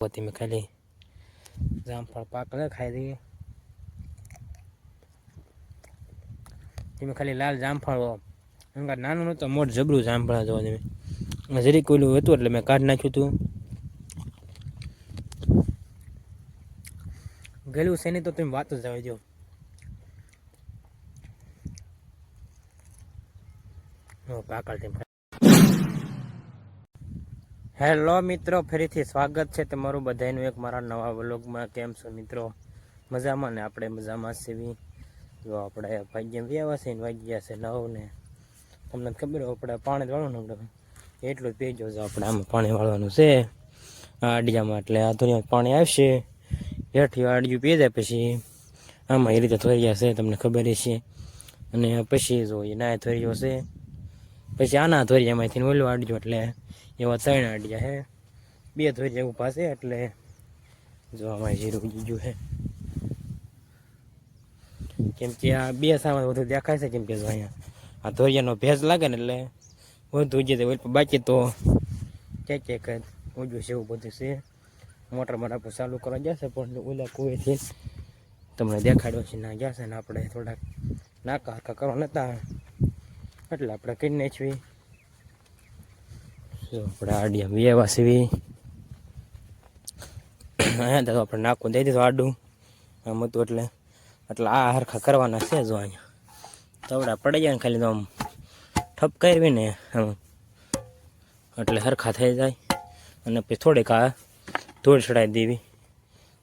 પોતી મેં ખાલી જામફળ પાકલે ખાઈ દઈએ તમે ખાલી લાલ જામફળ અંગા નાનું નહોતું મોટ જબરું જામફળ જોવા તમે જરી કોયલું હતું એટલે મેં કાઢી નાખ્યું હતું ગયેલું નહીં તો તમે વાત જ આવી દો પાકળ તેમ હેલો મિત્રો, ફરીથી સ્વાગત છે તમારું બધાનું એક મારા નવા વ્લોગમાં. કેમ છો મિત્રો? મજામાં ને? આપણે મજામાં સેવી જો આપણે ભાગ્ય વ્યવા છે ને વાગ્યા છે નવ ને. તમને ખબર હોય, આપણે પાણી વાળવાનું આપણે એટલું પી જો આપણે આમાં પાણી વાળવાનું છે. આ અડિયામાં એટલે આ દુનિયા પાણી આવશે. હેઠી આડિયું પી જાય પછી. આમાં એ રીતે થોરિયા છે, તમને ખબર છે અને પછી જો એ ના થોરિયો છે. પછી આના ધોરિયામાંથી ઓલું આડજો એટલે એવા ત્રણ આડિયા હે. બે ધોરિયા જેવું પાસે એટલે જોવામાં જીરું બીજું છે કેમ કે આ બે સામે વધુ દેખાય છે કેમ કે જો અહીંયા આ ધોરિયાનો ભેજ લાગે ને એટલે વધુ તો બાકી તો ક્યાંક ક્યાંક ઉજ્યું છે એવું બધું છે. મોટરમાં આપણે ચાલુ કરવા જશે પણ ઓલા કુવેથી તમને દેખાડ્યો છે ના જશે ને આપણે થોડાક નાકા હાકા કરવા નતા. એટલે આપણે કરી નાખવી જો, આપણે આડિયા વ્યવા સીવી અહીંયા તો આપણે નાખું, દઈ દીધું આડું. આમ હતું એટલે એટલે આ હરખા કરવાના છે જો અહીંયા. તવડા પડી જાય ને ખાલી તો આમ ઠપ કરવી ને આમ. એટલે હરખા થઈ જાય. અને પછી થોડીક આ ધૂળ ચડાવી દેવી.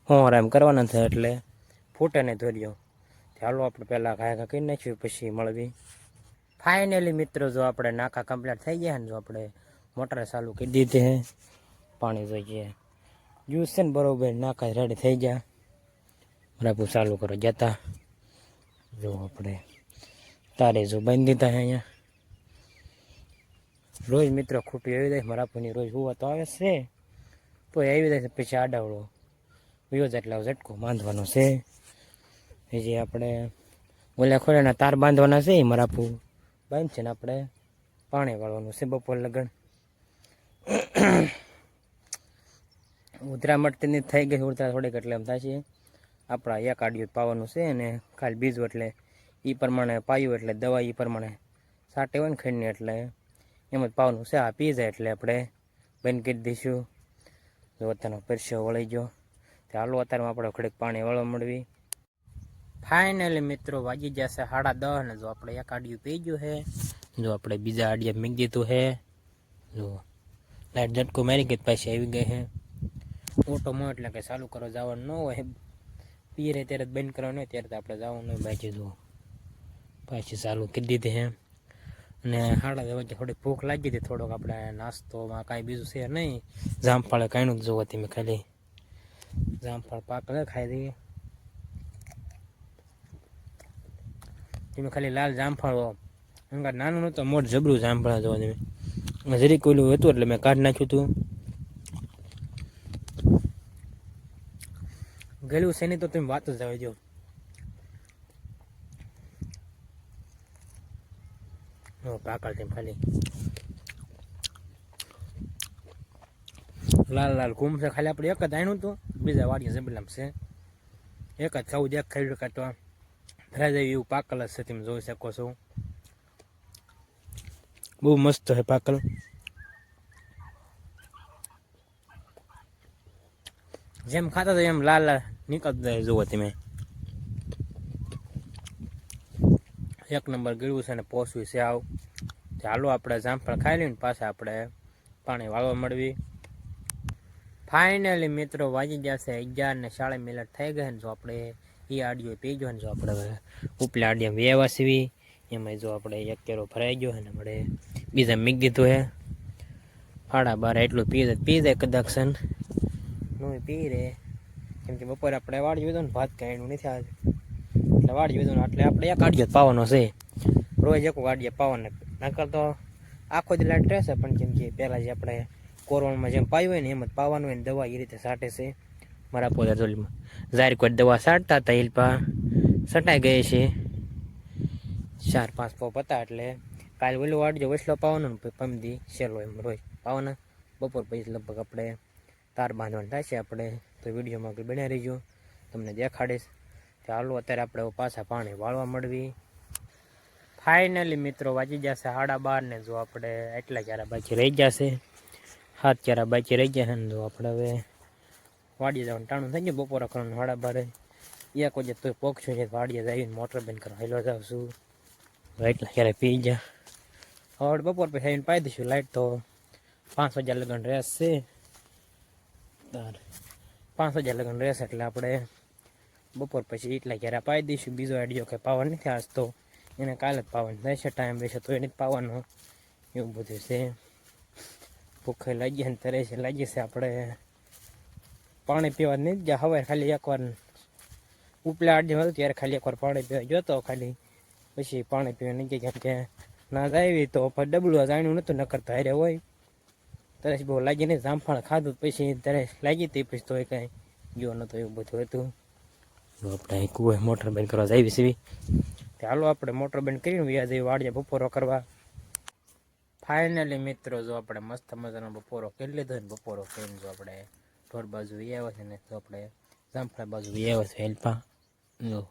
હોર એમ કરવાના થાય એટલે ફૂટે નહીં ધોરીઓ ચાલો આપણે પહેલાં ઘા ઘા કરી નાખ્યું, પછી મળવી. ફાઇનલી મિત્રો, જો આપણે નાકા કમ્પ્લીટ થઈ ગયા ને, જો આપણે મોટર ચાલુ કરી દીધી હે. પાણી જોઈએ. જ્યુસ છે ને બરોબર નાકા રેડી થઈ ગયા. બરાબર ચાલુ કરો જતા. જો આપણે તારે જો બાંધી દીધા હે અહીંયા. રોજ મિત્રો ખૂટી આવી જાય મરાપુની રોજ હોવા તો આવે છે. તો આવી જાય પછી આડાવડો વિયો એટલા ઝટકો બાંધવાનો છે. જે આપણે ઓલા ખોલાના તાર બાંધવાના છે એ બાંધ છે ને આપણે પાણી વાળવાનું છે બપોર લગન. ઉધરા મટતીની થઈ ગઈ ઉધરા થોડીક એટલે એમ થાય છે. આપણા એક આડિયું પાવાનું છે અને ખાલી બીજું એટલે એ પ્રમાણે પાયું એટલે દવા એ પ્રમાણે સાટે હોય ને ખંડની એટલે એમ જ પાવાનું છે. આ પી જાય એટલે આપણે બંધ કરી દઈશું. જો અત્યારનો પરસ્યો વળી ગયો. ચાલો અત્યારમાં આપણે ઘડીક પાણી વળવા મળવી ફાઇનલી મિત્રો, વાગી જશે સાડા દસ ને જો આપણે એક આડિયું પી ગયું છે. જો આપણે બીજા આડિયા મીક દીધું છે. જો લાઈટ ઝટકો મારી ગઈ પાછી આવી ગઈ છે ઓટોમાં એટલે કે ચાલુ કરવા જવાનું ન હોય પીએ રહે ત્યારે જ બંધ કરવાનું હોય, ત્યારે તો આપણે જવાનું હોય બાકી જો પાછી ચાલુ કરી દીધી છે અને સાડા વાગે થોડીક ભૂખ લાગી હતી, થોડોક આપણે નાસ્તોમાં કાંઈ બીજું છે નહીં. જામફળે કાંઈનું જ જોવો તમે ખાલી. જામફળ પાકલે ખાઈ દઈએ. તમે ખાલી લાલ જામફળ અંગા નાનું નહોતું, મોટ જબરું જામફળ જોવા તમે જરીક કોયલું હતું એટલે મેં કાઢી નાખ્યું હતું. ગયેલું છે નહીં તો તમે વાત જ આવી જાઓ પાકલ તેમ ખાલી. લાલ લાલ ઘૂમ છે ખાલી. આપણે એક જ આણ્યું હતું, બીજા વાડીએ જબલામ છે. એક જ ખાવું દેખ ખાઈ શકાય તો. જાય એવું પાકલ જ છે, તમે જોઈ શકો છો. બહુ મસ્ત છે પાકલ. જેમ ખાતા તો એમ લાલ લાલ નીકળતા જુઓ તમે. એક નંબર ગીળવું છે ને પોસવું છે આવ. ચાલો આપણે જામફળ ખાઈ લઈને પાછા આપણે પાણી વાળવા મળવી. ફાઇનલી મિત્રો વાજી છે અગિયાર ને સાડા મિનિટ થઈ ગયા ને જો આપણે એ આડિયો પી ગયો ને જો આપણે ઉપલા આડિયા વેવાસવી એમાં જો આપણે એક કેરો ભરાઈ ગયો ને આપણે બીજા મીક દીધું હે, ફાડા બાર એટલું પી જાય પી જાય કદાચ સન. પી રે કેમ કે બપોરે આપણે વાળી દીધું ને ભાત કાંઈ નથી આજે. એટલે વાળી ને એટલે આપણે એક આડિયો પાવાનો છે. રોજ એક વાડીએ પાવાનો. નકર તો આખો જ લાઈટ રહેશે, પણ કેમ કે પહેલાં જે આપણે કોરોનામાં જેમ પાયું હોય ને એમ જ પાવાનું હોય ને દવા એ રીતે સાટે છે. મારા પોતા જોલીમાં જાહેર કોઈ દવા સાટતા હતા એલપા સટાઈ ગઈ છે. ચાર પાંચ પોપ હતા એટલે કાલે ઓલું વાડજો વસલો પાવાનો ને પમદી સેલો એમ રોજ. પાવાના બપોર પછી લગભગ આપણે તાર બાંધવાનું થાય છે આપણે. તો વિડીયોમાં આગળ બન્યા રહીજો. તમને દેખાડીશ. ચાલો અત્યારે આપણે પાછા પાણી વાળવા મળવી. ફાઇનલી મિત્રો વાંચી જશે સાડા બાર ને જો આપણે એટલા ચારા બાકી રહી જશે હાથ ચારા બાકી રહી છે ને જો આપણે હવે વાડીએ જવાનું ટાણું થઈ ગયું બપોરા કરવાનું સાડા બારે. એક વજે તો પોકશું છે વાડીએ જઈને મોટર બંધ કરવા હેલો જાઉં છું. એટલા ક્યારે પી જા હવે બપોર પછી આવીને પાઈ દઈશું લાઈટ તો પાંચ હજાર લગન રહેશે પાંચ હજાર લગન રહેશે એટલે આપણે બપોર પછી એટલા ક્યારે પાઈ દઈશું બીજો આઈડિયો કે પાવર નથી આજ તો એને કાલે જ પાવાનું છે ટાઈમ રહેશે તો એને જ પાવાનો એવું બધું છે ભૂખે લાગી ને તરે છે લાગી છે આપણે પાણી પીવા નહીં જ હવે ખાલી એકવાર ઉપલા જેમ હતું ત્યારે ખાલી એકવાર પાણી પીવા જોતો ખાલી પછી પાણી પીવા નહીં ગયા ના આવી તો પણ ડબલું જાણ્યું નહોતું નકર તો હારે હોય. તરસ બહુ લાગી નહીં જામફળ ખાધું પછી તરસ લાગી હતી, પછી તો એ કાંઈ જો નહોતો એવું બધું હતું. આપણે કુએ મોટર બંધ કરવા જઈએ સીવી ચાલો આપણે મોટર બંધ કરીને વ્યાજ જઈએ વાડીએ બપોરો કરવા. ફાઇનલી મિત્રો, જો આપણે મસ્ત મજાનો બપોરો કરી લીધો ને, બપોરો કરીને જો આપણે ઢોર બાજુ વી આવ્યા છે ને, તો આપણે જામફળ બાજુ વી છે હેલ્પા. જો,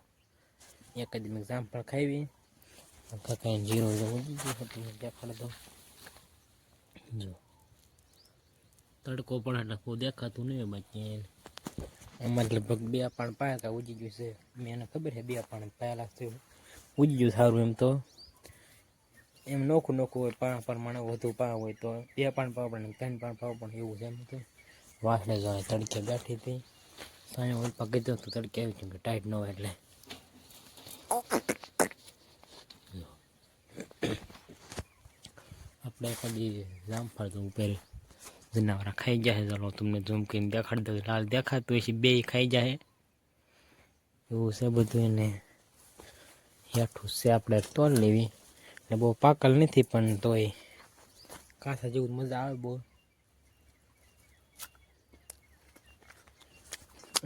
એક જ જામફળ ખાવી કાંઈ જીરો જેવું દેખાડ દો જો તડકો પણ એટલે કોઈ દેખાતું નહીં બાકી એમાં લગભગ બે પાણ પાયા હતા ઉજી ગયું છે મેં એને ખબર છે બે પાણ પાયેલા છે ઉજી ગયું સારું એમ તો એમ નોખું નોખું હોય પાણ પ્રમાણે વધુ પાણ હોય તો બે પાણ પાવ પણ ત્રણ પાણ પાવ પણ એવું છે એમ તો વાસણે જાય તડકે બેઠી હતી સાંજે ઓલ પા કીધું તો તડકે આવી કે ટાઈટ ન હોય એટલે કદી જામફળ તો ઉપર જનાવરા ખાઈ જાય ચાલો તમને ઝૂમ કરીને દેખાડી દઉં. લાલ દેખાતું હશે બે ખાઈ જાય એવું છે બધું એને. હેઠું છે આપણે તોલ લેવી. ને બહુ પાકલ નથી પણ તોય કાંસા જેવું મજા આવે બહુ.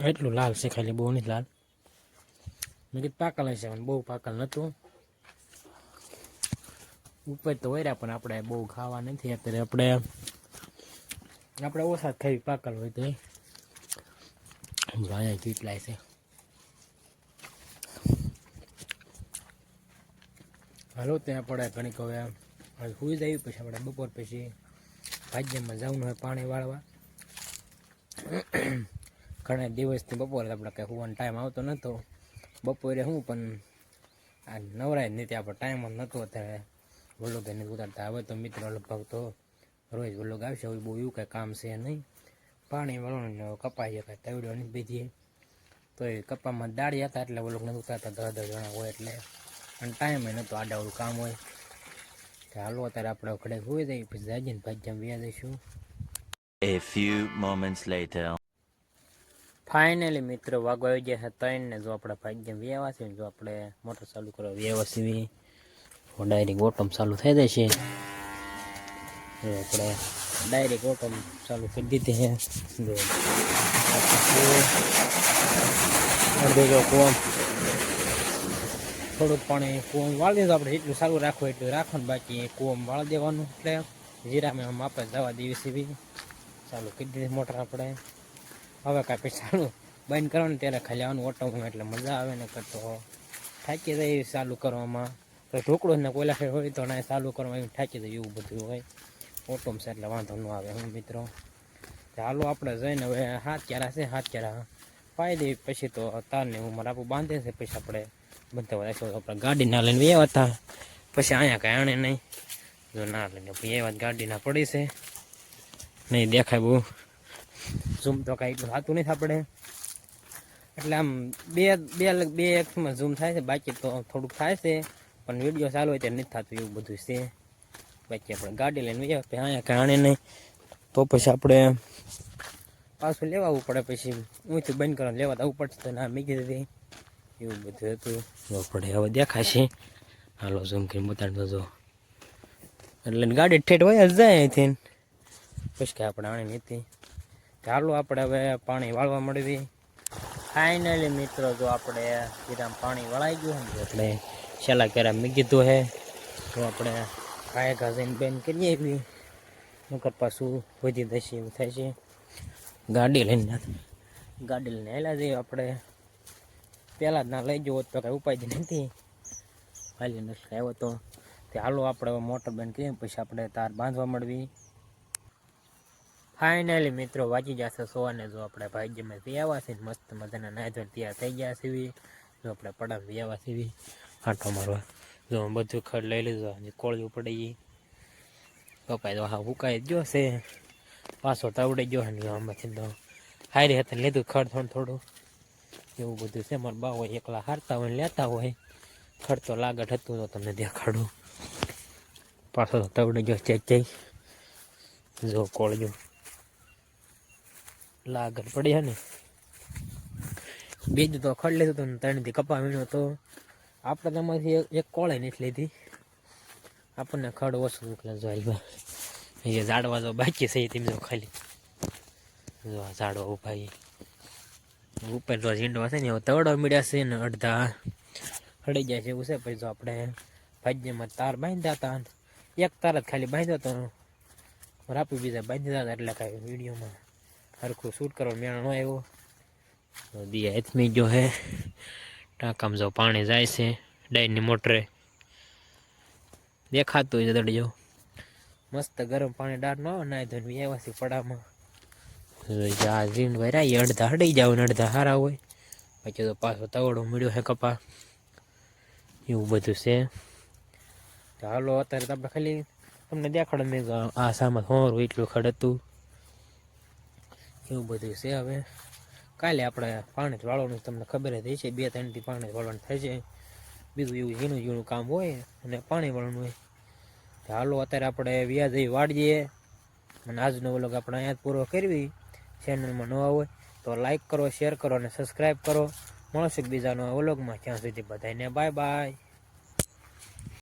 એટલું લાલ છે ખાલી. બહુ નહીં લાલ. મેં કીધું પાકલ હશે પણ બહુ પાકલ નહોતું ઉપર તો હોય પણ આપણે બહુ ખાવા નથી. અત્યારે આપણે આપણે ઓછા થઈ પાકલ હોય તો અહીંયા કેટલાય છે. હાલો, ત્યાં પડે ઘણીક હવે સુઈ જાય પછી આપણે બપોર પછી ભાજ્યમાં જવાનું હોય પાણી વાળવા. ઘણા દિવસથી બપોરે આપણે કંઈ હોવાનો ટાઈમ આવતો નહોતો બપોરે હું પણ આ નવરાય જ નથી આપણે ટાઈમ જ નહોતો અત્યારે. વલોગ એને ઉતારતા આવે તો મિત્રો લગભગ તો રોજ વલોગ આવશે હવે બહુ એવું કાંઈ કામ છે નહીં. પાણી વળવાનું કપાઈ શકાય તવડ્યો નહીં બીજી તો એ કપામાં દાળી હતા એટલે વલોગ નથી ઉતારતા દસ દસ જણા હોય એટલે. અને ટાઈમ નહોતો આડાવડું કામ હોય. ચાલો હાલો અત્યારે આપણે ઘડે હોઈ જઈએ પછી જાજે ને જેમ વ્યા દઈશું A few moments later. Finally મિત્રો વાગવા આવી ગયા છે ત્રણ ને જો આપણે ભાગ્યમ વ્યવસ્થિત જો આપણે મોટર ચાલુ કરવા વ્યવસ્થિત ડાયરેક્ટ ઓટમ ચાલુ થઈ જાય છે. આપણે ડાયરેક્ટ ઓટમ ચાલુ કરી દીધી છે. થોડુંક પાણી કુવામ વાળી દીધું આપણે એટલું સારું રાખવું, એટલું રાખવાનું, બાકી કુવામ વાળી દેવાનું. એટલે જીરામાં આપણે દવા દેવી સીવી ચાલુ કરી દીધી મોટર આપણે. હવે કાંઈ ચાલુ બંધ કરવાનું, ત્યારે ખાલી આવવાનું ઓટમ એટલે મજા આવે ને કરતો થાકી જાય ચાલુ કરવામાં. તો ઢોકળો ને કોઈ ફેર હોય તો ના ચાલુ કરવા એવું થાકી દઈએ એવું બધું હોય. ઓટોમ છે એટલે વાંધો ન આવે હું મિત્રો. ચાલો આપણે જઈને હવે હાથ ક્યારા છે હાથ ક્યારા પાઈ દે પછી તો તારને હું મારા આપું બાંધે છે પછી આપણે બધા બધા આપણે ગાડી ના લઈને આવ્યા હતા. પછી અહીંયા કાંઈ આણે નહીં. જો ના લઈને પછી એ વાત ગાડી ના પડી છે. નહીં દેખાય બહુ. ઝૂમ તો કાંઈ થતું નથી આપણે. એટલે આમ બે બે બે એકમાં ઝૂમ થાય છે, બાકી તો થોડુંક થાય છે. પણ વીડિયો ચાલુ હોય ત્યારે નથી થતું એવું બધું છે. બાકી આપણે ગાડી લઈને ગયા પછી અહીંયા કાંઈ આણે નહીં. તો પછી આપણે પાછું લેવા આવવું પડે પછી. ઊંચું બંધ કરવાનું લેવા આવવું પડશે ના મીકી દીધી. એવું બધું હતું. આપણે હવે દેખાશે. હાલો ઝૂમ કરીને બતાડતો જો. એટલે ગાડી ઠેઠ હોય જ જાય અહીંથી. પછી કે આપણે આણે નથી ચાલો આપણે હવે પાણી વાળવા મળવી ફાઇનલી મિત્રો, જો આપણે સીધામાં પાણી વળાઈ ગયું એટલે છેલ્લા કેરા મેં કીધું હે, તો આપણે કાંઈ ઘાસીને બેન કરીએ એવી નકર પાછું વધી જશે એવું થાય છે. ગાડી લઈને ગાડી લઈને આવેલા જઈએ આપણે. પહેલાં જ ના લઈ જવો તો કાંઈ ઉપાય જ નથી ખાલી નથી આવ્યો તો. તે હાલો આપણે મોટર બેન કરીએ પછી આપણે તાર બાંધવા મળવી. ફાઇનલી મિત્રો વાંચી જશે સોવાને જો આપણે ભાઈ જમે પીવા છે મસ્ત મજાના નાય ધોઈને તૈયાર થઈ ગયા સીવી જો આપણે પડામ પીવા સીવી આંટો મારવા. જો બધું ખડ લઈ લીધો હજી કોળિયું પડી ગઈ. કપાઈ તો હા ઉકાઈ ગયો છે. પાછો તવડી ગયો ને આમાંથી તો હારી હતા લીધું ખડ થોડું થોડું. એવું બધું છે, મારા બા હોય, એકલા હારતા હોય લેતા હોય. ખડ તો લાગટ હતું, તો તમને દેખાડું. પાછો તો તવડી ગયો ચેક ચેક જો કોળિયું. લાગટ પડી ને. બીજું તો ખડ લીધું હતું ને ત્રણથી કપા વીણ્યો તો આપણે તેમાંથી એક- કોળે નથી લીધી. આપણને ખડ ઓછું મોકલે જો એ ઝાડવા જો બાકી છે તેમ જો ખાલી. જો આ ઝાડવા ઊભા. ઉપર જો ઝીંડવા છે ને, એવા તવડવા મળ્યા છે ને અડધા. હળી જાય છે એવું છે, પછી જો આપણે ભાજ્યમાં તાર બાંધ્યા હતા એક તાર જ ખાલી બાંધ્યો હતો. રાપી બીજા બાંધી હતા એટલે કાંઈ વિડીયોમાં સરખું શૂટ કરવા મેળો ન આવ્યો. દિયા એથમી જો હે. ટાંકામાં જો પાણી જાય છે ડાયની મોટરે. દેખાતું હોય દડજો મસ્ત ગરમ પાણી ડાર ન નાય ધોઈને વ્યવસ્થિત પડામાં. આ ઝીંડ ભરાય અડધા હડી જાવ ને અડધા હારા હોય. પછી તો પાછો તવડો મળ્યો હે કપા. એવું બધું છે. હાલો, અત્યારે તો આપણે ખાલી તમને દેખાડો મેં આ સામે હોર એટલું ખડ હતું. એવું બધું છે હવે. કાલે આપણે પાણી જ વાળવાનું તમને ખબર જ છે બે ત્રણથી પાણી જ વાળવાનું થાય છે. બીજું એવું ઝીણું ઝીણું કામ હોય અને પાણી વાળવાનું હોય. હાલો, અત્યારે આપણે વ્યાજ વાળીએ અને આજનો વ્લોગ આપણે અહીંયા જ પૂરો કરવી. ચેનલમાં નવા હોય તો લાઈક કરો શેર કરો અને સબસ્ક્રાઈબ કરો. મળશે બીજાનો વ્લોગમાં. ત્યાં સુધી બધાને બાય બાય